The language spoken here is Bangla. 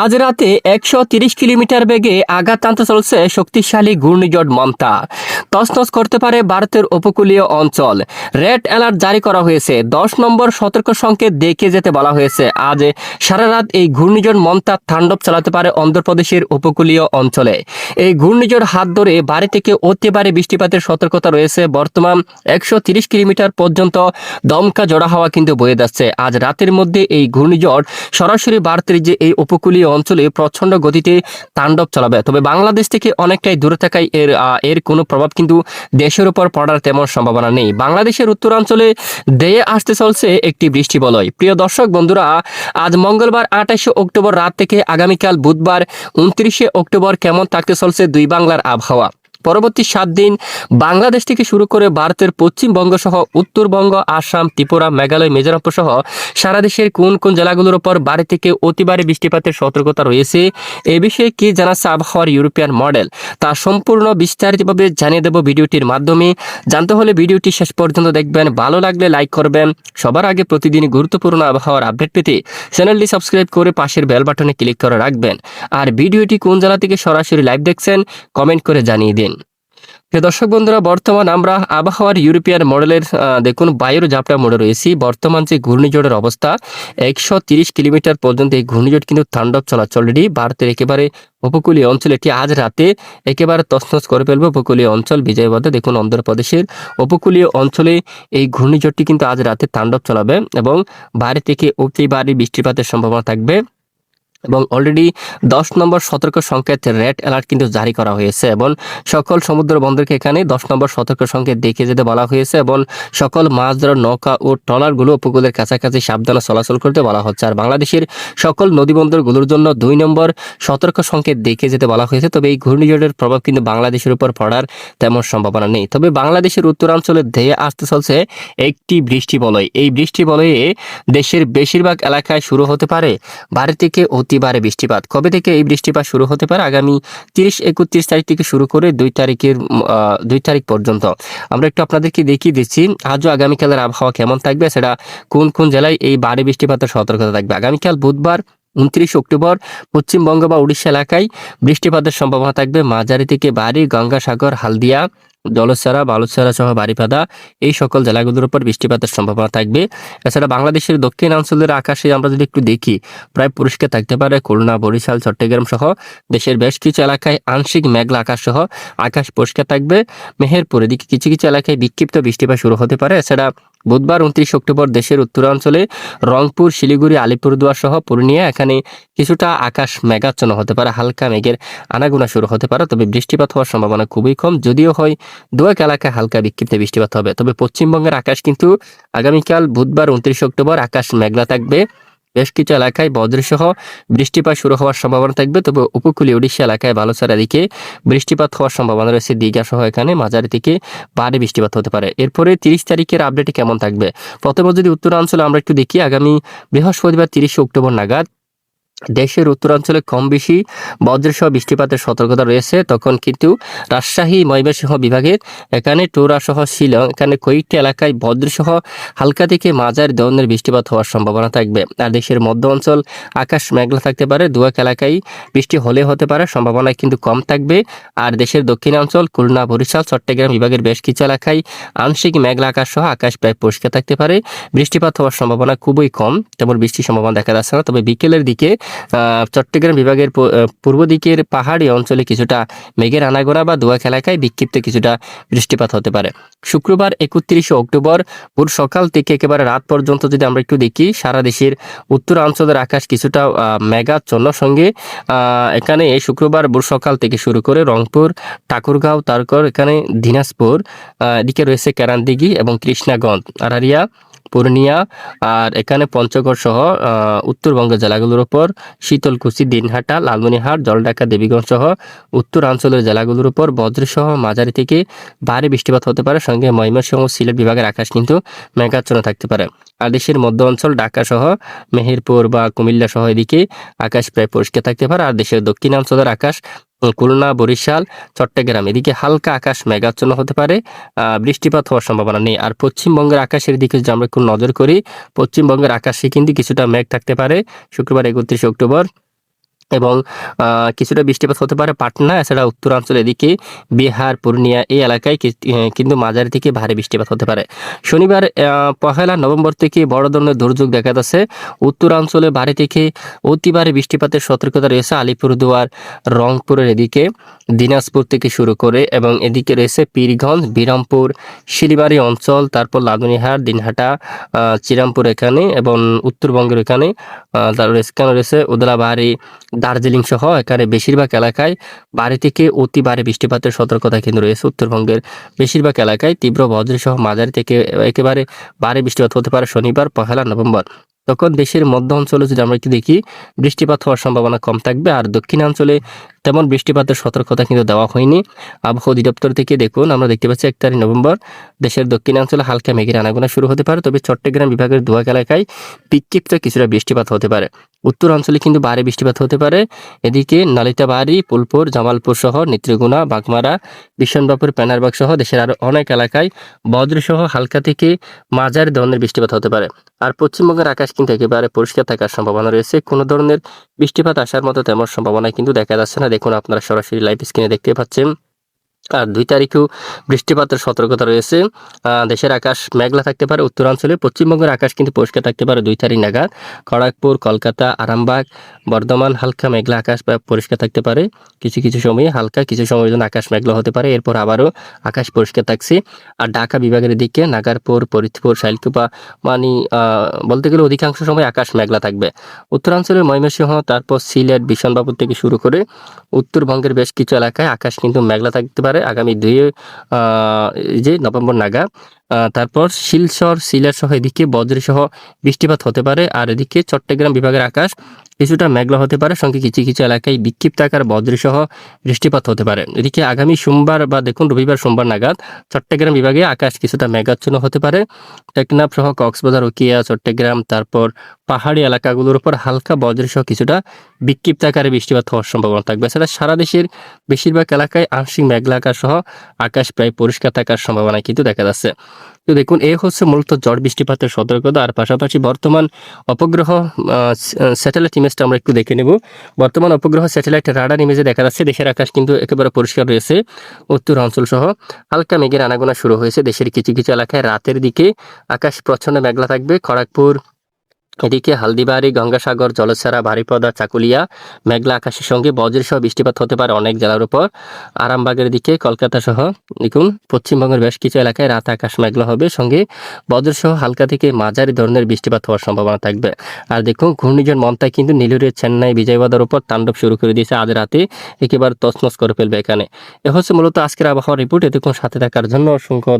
আজ রাতে একশো তিরিশ কিলোমিটার বেগে আঘাত টানতে চলছে শক্তিশালী ঘূর্ণিঝড় মমতা। তছনছ করতে পারে ভারতের উপকূলীয় অঞ্চল। রেড অ্যালার্ট জারি করা হয়েছে। দশ নম্বর সতর্ক সংকেত দেখে যেতে বলা হয়েছে। আজ সারা রাত এই ঘূর্ণিঝড় মমতা তাণ্ডব চালাতে পারে অন্ধ্রপ্রদেশের উপকূলীয় অঞ্চলে। এই ঘূর্ণিঝড় হাত ধরে বাড়ি থেকে অতি বৃষ্টিপাতের সতর্কতা রয়েছে। বর্তমান একশো তিরিশ কিলোমিটার পর্যন্ত দমকা জড়া হাওয়া কিন্তু বয়ে যাচ্ছে। আজ রাতের মধ্যে এই ঘূর্ণিঝড় সরাসরি ভারতের যে এই উপকূলীয় অঞ্চলে প্রচণ্ড গতিতে তাণ্ডব চালাবে। তবে বাংলাদেশ থেকে অনেকটাই দূরে থাকায় এর এর কোনো প্রভাব কিন্তু দেশের উপর পড়ার তেমন সম্ভাবনা নেই। বাংলাদেশের উত্তরাঞ্চলে দেয়ে আসতে চলছে একটি বৃষ্টি বলয়। প্রিয় দর্শক, বন্ধুরা, আজ মঙ্গলবার আঠাশে অক্টোবর রাত থেকে আগামীকাল বুধবার উনত্রিশে অক্টোবর কেমন থাকতে চলছে দুই বাংলার আবহাওয়া। পরবর্তী সাত দিন বাংলাদেশ থেকে শুরু করে ভারতের পশ্চিমবঙ্গ সহ উত্তরবঙ্গ, আসাম, ত্রিপুরা, মেঘালয় মিজোরাম সহ সারা দেশের কোন কোন জেলাগুলোর উপর বাড়ি থেকে অতিবারে বৃষ্টিপাতের সতর্কতা রয়েছে, এ বিষয়ে কি জানাচ্ছে আবহাওয়ার ইউরোপিয়ান মডেল, তা সম্পূর্ণ বিস্তারিতভাবে জানিয়ে দেব ভিডিওটির মাধ্যমে। জানতে হলে ভিডিওটি শেষ পর্যন্ত দেখবেন, ভালো লাগলে লাইক করবেন। সবার আগে প্রতিদিন গুরুত্বপূর্ণ আবহাওয়ার আপডেট পেতে চ্যানেলটি সাবস্ক্রাইব করে পাশের বেল বাটনে ক্লিক করে রাখবেন। আর ভিডিওটি কোন জেলা থেকে সরাসরি লাইভ দেখছেন, কমেন্ট করে জানিয়ে দিন। দর্শক বন্ধুরা, বর্তমান আমরা আবহাওয়ার ইউরোপিয়ান মডেলের দেখুন বায়ুর ঝাপটা মোড়ে রয়েছি। বর্তমান যে ঘূর্ণিঝড়ের অবস্থা, একশো তিরিশ কিলোমিটার পর্যন্ত এই ঘূর্ণিঝড় কিন্তু তাণ্ডব চলাচল অলরেডি ভারতের একেবারে উপকূলীয় অঞ্চল এটি আজ রাতে একেবারে তছনছ করে ফেলবে উপকূলীয় অঞ্চল বিজয়বাদে। দেখুন, অন্ধ্রপ্রদেশের উপকূলীয় অঞ্চলে এই ঘূর্ণিঝড়টি কিন্তু আজ রাতে তাণ্ডব চলাবে এবং বাইরে থেকে অতি ভারী বৃষ্টিপাতের সম্ভাবনা থাকবে। এবং অলরেডি দশ নম্বর সতর্ক সংকেত রেড অ্যালার্ট কিন্তু জারি করা হয়েছে এবং সকল সমুদ্র বন্দরকে এখানে দশ নম্বর সতর্ক সংকেত দেখে যেতে বলা হয়েছে এবং সকল মাছ ধরার নৌকা ও ট্রলারগুলো উপকূলের কাছাকাছি সাবধানে চলাচল করতে বলা হচ্ছে। আর বাংলাদেশের সকল নদী বন্দরগুলোর জন্য দুই নম্বর সতর্ক সংকেত দেখে যেতে বলা হয়েছে, তবে এই ঘূর্ণিঝড়ের প্রভাব কিন্তু বাংলাদেশের উপর পড়ার তেমন সম্ভাবনা নেই। তবে বাংলাদেশের উত্তরাঞ্চলে ধেয়ে আসতে চলছে একটি বৃষ্টি বলয়। এই বৃষ্টি বলয়ে দেশের বেশিরভাগ এলাকায় শুরু হতে পারে বাড়ি থেকে অতি ভারী বৃষ্টিপাত। কবে থেকে এই বৃষ্টিপাত শুরু হতে পারে? আগামী তিরিশ, একত্রিশ তারিখ থেকে শুরু করে দুই তারিখের দুই তারিখ পর্যন্ত। আমরা একটু আপনাদেরকে দেখিয়ে দিচ্ছি, আজও আগামীকালের আবহাওয়া কেমন থাকবে, সেটা কোন কোন জেলায় এই বারে বৃষ্টিপাতের সতর্কতা থাকবে? আগামীকাল বুধবার, উনত্রিশ অক্টোবর, পশ্চিমবঙ্গ বা উড়িষ্যা এলাকায় বৃষ্টিপাতের সম্ভাবনা থাকবে। মাঝারি থেকে বাড়ি গঙ্গাসাগর, হালদিয়া জলছাড়া বালুছাড়া সহ বাড়িপাদা এই সকল জেলাগুলোর উপর বৃষ্টিপাতের সম্ভাবনা থাকবে। এছাড়া বাংলাদেশের দক্ষিণাঞ্চলের আকাশে আমরা যদি একটু দেখি, প্রায় পরিষ্কার থাকতে পারে খুলনা, বরিশাল, চট্টগ্রাম সহ দেশের বেশ কিছু এলাকায় আংশিক মেঘলা আকাশ সহ আকাশ পরিষ্কার থাকবে। মেহেরপুর এদিকে কিছু কিছু এলাকায় বিক্ষিপ্ত বৃষ্টিপাত শুরু হতে পারে। এছাড়া বুধবার উনত্রিশ অক্টোবর দেশের উত্তরাঞ্চলে রংপুর, শিলিগুড়ি, আলিপুরদুয়ার সহ পূর্ণিয়া এখানে কিছুটা আকাশ মেঘাচ্ছন্ন হতে পারে। হালকা মেঘের আনাগোনা শুরু হতে পারে, তবে বৃষ্টিপাত হওয়ার সম্ভাবনা খুবই কম। যদিও হয় দু এক এলাকায় হালকা বিক্ষিপ্ত বৃষ্টিপাত হবে। তবে পশ্চিমবঙ্গের আকাশ কিন্তু আগামীকাল বুধবার উনত্রিশ অক্টোবর আকাশ মেঘলা থাকবে। বেশ কিছু এলাকায় বজ্রসহ বৃষ্টিপাত শুরু হওয়ার সম্ভাবনা থাকবে। তবে উপকূলীয় উড়িষ্যা এলাকায় বালুচড়া দিকে বৃষ্টিপাত হওয়ার সম্ভাবনা রয়েছে। দীঘা সহ এখানে মাঝারি থেকে ভারী বৃষ্টিপাত হতে পারে। এরপরে তিরিশ তারিখের আপডেটে কেমন থাকবে? প্রথমে যদি উত্তরাঞ্চলে আমরা একটু দেখি, আগামী বৃহস্পতিবার তিরিশে অক্টোবর নাগাদ দেশের উত্তরাঞ্চলে কম বেশি বজ্রসহ বৃষ্টিপাতের সতর্কতা রয়েছে। তখন কিন্তু রাজশাহী, ময়মনসিংহ বিভাগের এখানে সহ শিলং, এখানে কয়েকটি এলাকায় বজ্রসহ হালকা থেকে মাঝারি ধরনের বৃষ্টিপাত হওয়ার সম্ভাবনা থাকবে। আর দেশের মধ্য অঞ্চল আকাশ মেঘলা থাকতে পারে। দু এক এলাকায় বৃষ্টি হলে হতে পারে সম্ভাবনা কিন্তু কম থাকবে। আর দেশের দক্ষিণাঞ্চল, খুলনা, বরিশাল, চট্টগ্রাম বিভাগের বেশ কিছু এলাকায় আংশিক মেঘলা আকাশ সহ আকাশ প্রায় পরিষ্কার থাকতে পারে। বৃষ্টিপাত হওয়ার সম্ভাবনা খুবই কম, তেমন বৃষ্টির সম্ভাবনা দেখা যাচ্ছে না। তবে বিকেলের দিকে চট্টগ্রাম বিভাগের পূর্ব দিকের পাহাড়ি অঞ্চলে কিছুটা মেঘের আনাগোনা বা দোয়াক এলাকায় বিক্ষিপ্ত কিছুটা বৃষ্টিপাত হতে পারে। শুক্রবার একত্রিশে অক্টোবর ভোর সকাল থেকে একেবারে রাত পর্যন্ত যদি আমরা একটু দেখি, সারা দেশের উত্তরাঞ্চলের আকাশ কিছুটা মেঘাচ্ছন্ন। সঙ্গে এখানে শুক্রবার ভোর সকাল থেকে শুরু করে রংপুর, ঠাকুরগাঁও, তারপর এখানে দিনাজপুর এদিকে রয়েছে কেরানদিঘি এবং কৃষ্ণাগঞ্জ। আরারিয়া পূর্ণিয়া আর এখানে পঞ্চগড় সহ উত্তরবঙ্গের জেলাগুলোর উপর শীতলকুচি, দিনহাটা লালমনিহাট জলঢাকা দেবীগঞ্জ সহ উত্তরাঞ্চলের জেলাগুলোর উপর বজ্রসহ মাঝারি থেকে ভারী বৃষ্টিপাত হতে পারে। সঙ্গে ময়মনসিংহ সিলেট বিভাগের আকাশ কিন্তু মেঘাচ্ছন্ন থাকতে পারে। আর দেশের মধ্য অঞ্চল ঢাকা সহ মেহেরপুর বা কুমিল্লা সহ এদিকে আকাশ প্রায় পরিষ্কার থাকতে পারে। আর দেশের দক্ষিণাঞ্চলের আকাশ খুলনা, বরিশাল, চট্টগ্রাম। এদিকে হালকা আকাশ মেঘাচ্ছন্ন হতে পারে বৃষ্টিপাত হওয়ার সম্ভাবনা নেই। আর পশ্চিমবঙ্গের আকাশের দিকে যদি আমরা একটু নজর করি, পশ্চিমবঙ্গের আকাশে কিন্তু কিছুটা মেঘ থাকতে পারে। শুক্রবার একত্রিশে অক্টোবর এবং কিছুটা বৃষ্টিপাত হতে পারে পাটনা এছাড়া উত্তরাঞ্চল এদিকে বিহার পূর্ণিয়া এই এলাকায় কিন্তু মাঝারি থেকে ভারী বৃষ্টিপাত হতে পারে। শনিবার পহেলা নভেম্বর থেকে বড় ধরনের দুর্যোগ দেখা যাচ্ছে। উত্তরাঞ্চলে ভারী থেকে অতি ভারী বৃষ্টিপাতের সতর্কতা রয়েছে আলিপুরদুয়ার রংপুরের এদিকে দিনাজপুর থেকে শুরু করে এবং এদিকে রয়েছে পীরগঞ্জ বিরামপুর শিলিবাড়ি অঞ্চল তারপর লাদুনিহাট দিনহাটা চিরামপুর এখানে এবং উত্তরবঙ্গের এখানে আহ, তার রয়েছে এখানে রয়েছে উদলাবাড়ি দার্জিলিং সহ এখানে বেশিরভাগ এলাকায় বাড়ি থেকে অতি ভারী বৃষ্টিপাতের সতর্কতা কিন্তু রয়েছে উত্তরবঙ্গের বেশিরভাগ এলাকায় তীব্র বজ্রসহ মাঝারি থেকে একেবারে ভারী বৃষ্টিপাত হতে পারে শনিবার, পহেলা নভেম্বর। তখন দেশের মধ্য অঞ্চলে যদি আমরা একটু দেখি, বৃষ্টিপাত হওয়ার সম্ভাবনা কম থাকবে। আর দক্ষিণাঞ্চলে তেমন বৃষ্টিপাতের সতর্কতা কিন্তু দেওয়া হয়নি। আবহাওয়া অধিদপ্তর থেকে দেখুন, আমরা দেখতে পাচ্ছি এক তারিখ নভেম্বর, দেশের দক্ষিণাঞ্চলে হালকা মেঘের আনাগোনা শুরু হতে পারে। তবে চট্টগ্রাম বিভাগের দুয়াক এলাকায় বিক্ষিপ্ত কিছুটা বৃষ্টিপাত হতে পারে। উত্তরাঞ্চলে কিন্তু ভারী বৃষ্টিপাত হতে পারে। এদিকে নালিতাবাড়ি ফুলপুর জামালপুর সহ নেত্রীগুনা বাগমারা বিশনবাপুর প্যানারবাগ সহ দেশের আরও অনেক এলাকায় বজ্র সহ হালকা থেকে মাঝারি ধরনের বৃষ্টিপাত হতে পারে। আর পশ্চিমবঙ্গের আকাশ কিন্তু একেবারে পরিষ্কার থাকার সম্ভাবনা রয়েছে। কোনো ধরনের বৃষ্টিপাত আসার মতো তেমন সম্ভাবনা কিন্তু দেখা যাচ্ছে না। দেখুন, আপনারা সরাসরি লাইভ স্ক্রিনে দেখতে পাচ্ছেন। আর দুই তারিখেও বৃষ্টিপাতের সতর্কতা রয়েছে। দেশের আকাশ মেঘলা থাকতে পারে উত্তরাঞ্চলে পশ্চিমবঙ্গের আকাশ কিন্তু পরিষ্কার থাকতে পারে, দুই তারিখ নাগাদ। খড়গপুর, কলকাতা, আরামবাগ, বর্ধমান, হালকা মেঘলা আকাশ পরিষ্কার থাকতে পারে। কিছু কিছু সময়ে হালকা, কিছু সময়ের জন্য আকাশ মেঘলা হতে পারে, এরপর আবারও আকাশ পরিষ্কার থাকছে। আর ঢাকা বিভাগের দিকে নাগারপুর, ফরিদপুর, শাইলকুপা মানে বলতে গেলে অধিকাংশ সময় আকাশ মেঘলা থাকবে। উত্তরাঞ্চলের ময়মনসিংহ, তারপর সিলেট বিশনবাবুর থেকে শুরু করে উত্তরবঙ্গের বেশ কিছু এলাকায় আকাশ কিন্তু মেঘলা থাকতে পারে। আগামী দুই যে নভেম্বর নাগা তারপর শিলচর, সিলেট সহ এদিকে বজ্রসহ বৃষ্টিপাত হতে পারে। আর এদিকে চট্টগ্রাম বিভাগের আকাশ কিছুটা মেঘলা হতে পারে। সঙ্গে কিছু কিছু এলাকায় বিক্ষিপ্ত আকার বজ্র সহ বৃষ্টিপাত হতে পারে। এদিকে আগামী সোমবার বা দেখুন রবিবার সোমবার নাগাদ চট্টগ্রাম বিভাগে আকাশ কিছুটা মেঘাচ্ছন্ন হতে পারে। টেকনাফ সহ কক্সবাজার, উকিয়া, চট্টগ্রাম, তারপর পাহাড়ি এলাকাগুলোর উপর হালকা বজ্র সহ কিছুটা বিক্ষিপ্ত আকারে বৃষ্টিপাত হওয়ার সম্ভাবনা থাকবে। এছাড়া সারা দেশের বেশিরভাগ এলাকায় আংশিক মেঘলা আকাশ সহ আকাশ প্রায় পরিষ্কার থাকার সম্ভাবনা কিন্তু দেখা যাচ্ছে। তো দেখুন এই হচ্ছে মূলত ঝড় বৃষ্টিপাতের সতর্কতা। আর পাশাপাশি বর্তমান অপগ্রহ স্যাটেলাইট ইমেজটা আমরা একটু দেখে নেব। বর্তমান উপগ্রহ স্যাটেলাইট রাডার ইমেজে দেখা যাচ্ছে। দেশের আকাশ কিন্তু একেবারে পরিষ্কার রয়েছে উত্তর অঞ্চল সহ হালকা মেঘের আনাগোনা শুরু হয়েছে। দেশের কিছু কিছু এলাকায় রাতের দিকে আকাশ প্রচ্ছন্ন মেঘলা থাকবে। খড়গপুর এদিকে হালদিবাড়ি, গঙ্গাসাগর, জলছাড়া বাড়িপদা চাকুলিয়া, মেঘলা আকাশের সঙ্গে বজ্রের সহ বৃষ্টিপাত হতে পারে অনেক জেলার উপর। আরামবাগের দিকে কলকাতা সহ দেখুন, পশ্চিমবঙ্গের বেশ কিছু এলাকায় রাত আকাশ মেঘলা হবে। সঙ্গে বজ্র সহ হালকা থেকে মাঝারি ধরনের বৃষ্টিপাত হওয়ার সম্ভাবনা থাকবে। আর দেখুন, ঘূর্ণিঝড় মমতা কিন্তু নীলুরের চেন্নাই বিজয়বাদার উপর তাণ্ডব শুরু করে দিয়েছে। আজ রাতে একেবারে তছনছ করে ফেলবে এখানে। এ হচ্ছে মূলত আজকের আবহাওয়া রিপোর্ট এতক্ষণ সাথে থাকার জন্য অসংখ্য।